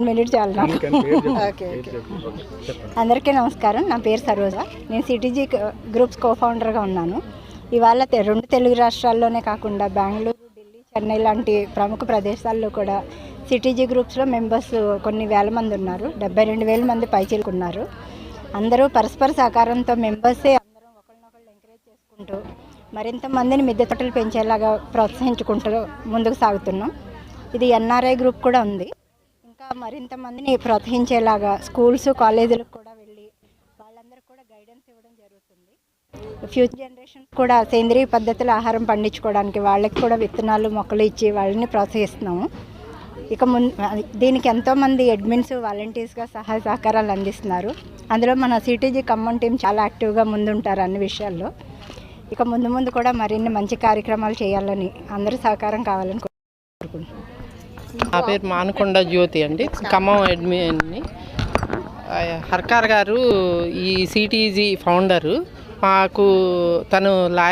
Minute చాలు అందరికీ నమస్కారం. నా పేరు సరోజ. నేను సిటీజీ గ్రూప్స్ కో ఫౌండర్గా ఉన్నాను. ఇవాళ రెండు తెలుగు రాష్ట్రాల్లోనే కాకుండా బెంగళూరు ఢిల్లీ చెన్నై లాంటి ప్రముఖ ప్రదేశాల్లో కూడా సిటీజీ గ్రూప్స్లో మెంబర్స్ కొన్ని వేల మంది ఉన్నారు. డెబ్బై రెండు వేల మంది పైచిలుకున్నారు అందరూ పరస్పర సహకారంతో మెంబర్సే అందరం ఒకరినొకరు ఎంకరేజ్ చేసుకుంటూ మరింత మందిని మిద్దె తోటలు పెంచేలాగా ప్రోత్సహించుకుంటూ ముందుకు సాగుతున్నాం. ఇది ఎన్ఆర్ఐ గ్రూప్ కూడా ఉంది. ఇంకా మరింత మందిని ప్రోత్సహించేలాగా స్కూల్స్ కాలేజీలకు కూడా వెళ్ళి వాళ్ళందరికీ కూడా గైడెన్స్ ఇవ్వడం జరుగుతుంది. ఫ్యూచర్ జనరేషన్ కూడా సేంద్రియ పద్ధతిలో ఆహారం పండించుకోవడానికి వాళ్ళకి కూడా విత్తనాలు మొక్కలు ఇచ్చి వాళ్ళని ప్రోత్సహిస్తున్నాము. ఇక మున్ దీనికి ఎంతోమంది అడ్మిన్స్ వాలంటీర్స్గా సహాయ సహకారాలు అందిస్తున్నారు. అందులో మన సిటీజీ ఖమ్మం టీం చాలా యాక్టివ్గా ముందుంటారు అన్ని విషయాల్లో. ఇక ముందు ముందు కూడా మరిన్ని మంచి కార్యక్రమాలు చేయాలని అందరూ సహకారం కావాలని నా పేరు మానకొండ జ్యోతి అండి. ఖమ్మం అడ్మిన్ని. హర్కార్ గారు ఈ సిటీజీ ఫౌండరు. మాకు తను లా